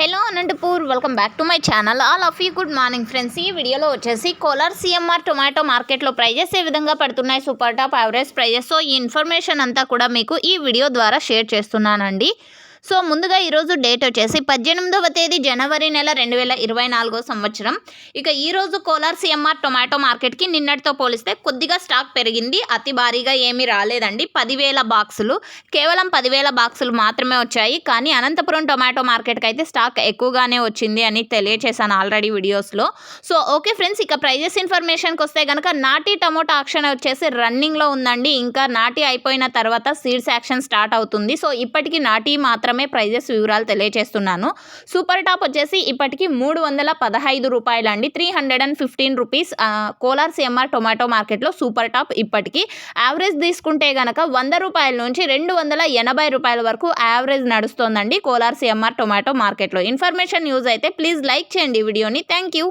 Hello Anantapur welcome back to my channel all of you good morning friends ఈ వీడియోలో వచ్చేసి Kolar CMR tomato మార్కెట్లో prices ఏ విధంగా పడుతున్నాయి super top average prices so ఈ ఇన్ఫర్మేషన్ అంతా కూడా మీకు ఈ వీడియో ద్వారా షేర్ చేస్తున్నానండి. సో ముందుగా ఈరోజు డేట్ వచ్చేసి పద్దెనిమిదవ తేదీ జనవరి నెల రెండు వేల ఇరవై నాలుగో సంవత్సరం. ఇక ఈరోజు కోలార్ సిఎంఆర్ టొమాటో మార్కెట్కి నిన్నటితో పోలిస్తే కొద్దిగా స్టాక్ పెరిగింది. అతి భారీగా ఏమీ రాలేదండి. పదివేల బాక్సులు కేవలం పదివేల బాక్సులు మాత్రమే వచ్చాయి. కానీ అనంతపురం టొమాటో మార్కెట్కి అయితే స్టాక్ ఎక్కువగానే వచ్చింది అని తెలియచేశాను ఆల్రెడీ వీడియోస్లో. సో ఓకే ఫ్రెండ్స్ ఇక ప్రైజెస్ ఇన్ఫర్మేషన్కి వస్తే కనుక నాటి టమోటా ఆక్షన్ వచ్చేసి రన్నింగ్లో ఉందండి. ఇంకా నాటి అయిపోయిన తర్వాత సీడ్స్ యాక్షన్ స్టార్ట్ అవుతుంది. సో ఇప్పటికి నాటి మాత్రం మాత్రమే ప్రైజెస్ వివరాలు తెలియజేస్తున్నాను సూపర్ టాప్ వచ్చేసి ఇప్పటికి మూడు వందల పదహైదు రూపాయలు అండి three hundred and fifteen rupees Kolar CMR tomato మార్కెట్లో సూపర్ టాప్ ఇప్పటికీ. యావరేజ్ తీసుకుంటే గనక వంద రూపాయల నుంచి రెండు వందల ఎనభై రూపాయల వరకు యావరేజ్ నడుస్తోందండి కోలార్ సిఎంఆర్ టొమాటో మార్కెట్లో. ఇన్ఫర్మేషన్ యూజ్ అయితే ప్లీజ్ లైక్ చేయండి వీడియోని. Thank you.